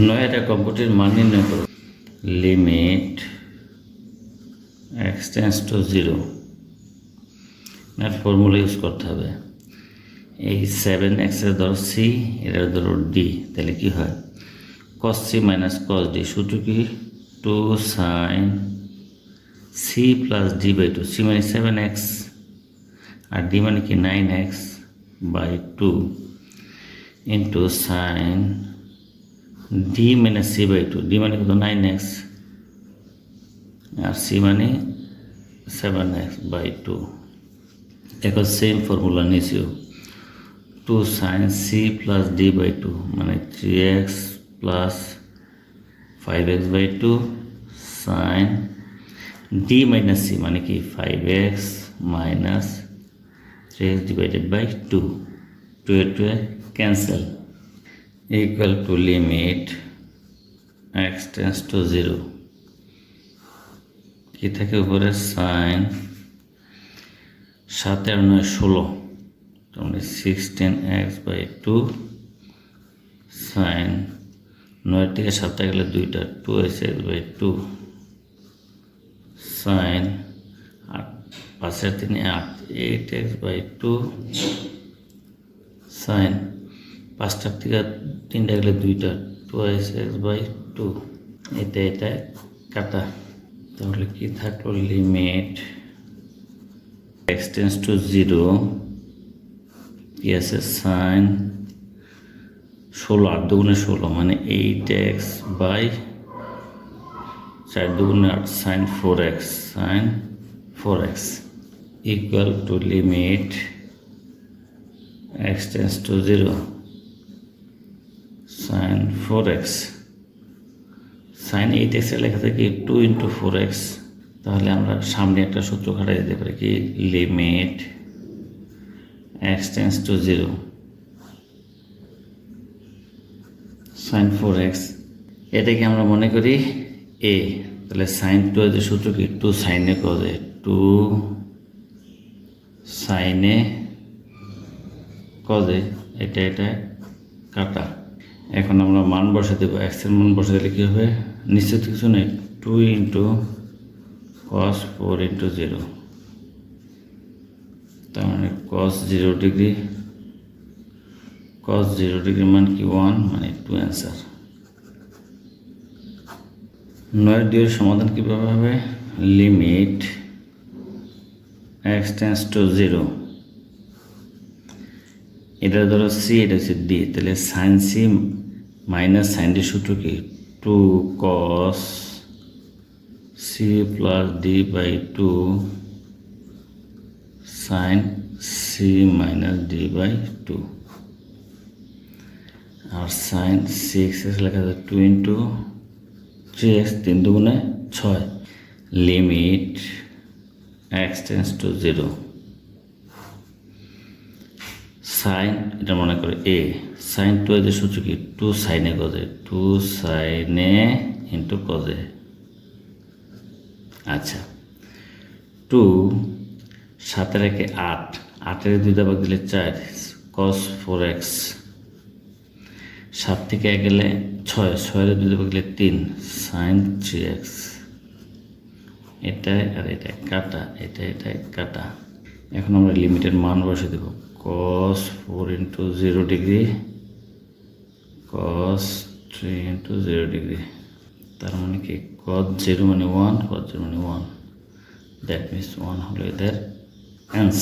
নয়টা কম্পিউটার মান নির্ণয় করো। Limit x tends to zero formula use করতে হবে। এই সেভেন এক্সের ধরো সি এটার ধরো ডি তাহলে কি হয়? Cos C minus cos D সূত্র কি? Two sine C plus D by two C মানে সেভেন এক্স আর ডি মানে কি? Nine x by two into sine D minus C by two D মানে কত? নাইন এক্স আর সি মানে সেভেন এক্স বাই টু এখন same formula নিয়েছিও two sine C plus D by two মানে three x plus five x by two sine D minus C মানে কি? Five x minus three x divided by two two A two A cancel equal to limit x tends to 0 কি থাকে উপরে? Sign সাত আর নয় ষোলো। মানে sixteen x by two sine নয়ের থেকে সাতটা গেলে দুইটা। Two x x by two sine আট, পাঁচের তিনে আট। Eight x by two sine পাঁচটার থেকে তিনটা গেলে দুইটা টুয়াইস এক্স বাই টু। এটা এটা, কাটা। তাহলে কি থাকল? লিমিট। এক্সটেন্স টু জিরো কি আছে সাইন ষোলো, আট দুগুণে ষোলো মানে এইট এক্স বাই চার দুগুণে আট sine four x sine four x. Equal to limit x tends to zero. Sine four x sine eight এক্সের লেখা থাকে টু ইন্টু ফোর এক্স তাহলে আমরা সামনে একটা সূত্র খাটাই দিতে পারি কি? Limit x to zero sine four x এটাকে আমরা মনে করি এ তাহলে সাইন টু এর সূত্র কি? টু সাইনে কজে টু সাইনে কজে এটা এটা কাটা। এখন আমরা মান বসে দেবো এক্সের মান বসে দিলে কী হবে? নিশ্চিত কিছু নেই two into cos four into zero তার মানে cos zero degree cos zero degree মান কি ওয়ান মানে টু অ্যান্সার নয় ডিওর সমাধান কীভাবে হবে? Limit x tends to zero এটা ধরো সি এটা হচ্ছে ডি তাহলে sine C minus sine D সূত্র কি two cos C plus D by two sine C minus D by two R sine six x লেখা আছে টু ইন্টু থ্রি এক্স তিন দুগুণে ছয়। Limit x tends to zero sine, এটা মনে করে এ সাইন টু যে সূত্র কি? টু সাইনে কজে টু সাইনে ইন্টু কজে আচ্ছা টু সাতের একে আট, আটের দুই দাবাক দিলে চার কস ফোর এক্স সাত থেকে এক গেলে ছয়, ছয়ের দুই দাবাক দিলে তিন সাইন থ্রি এক্স এটাই আর এটা কাটা এটা এটা কাটা। এখন আমরা লিমিটের মান বসে দেব। Cos four into zero degree cos three into zero degree তার মানে কি? কস জিরো মানে ওয়ান কস জিরো মানে ওয়ান দ্যাট মিনস ওয়ান হলো এদের অ্যান্সার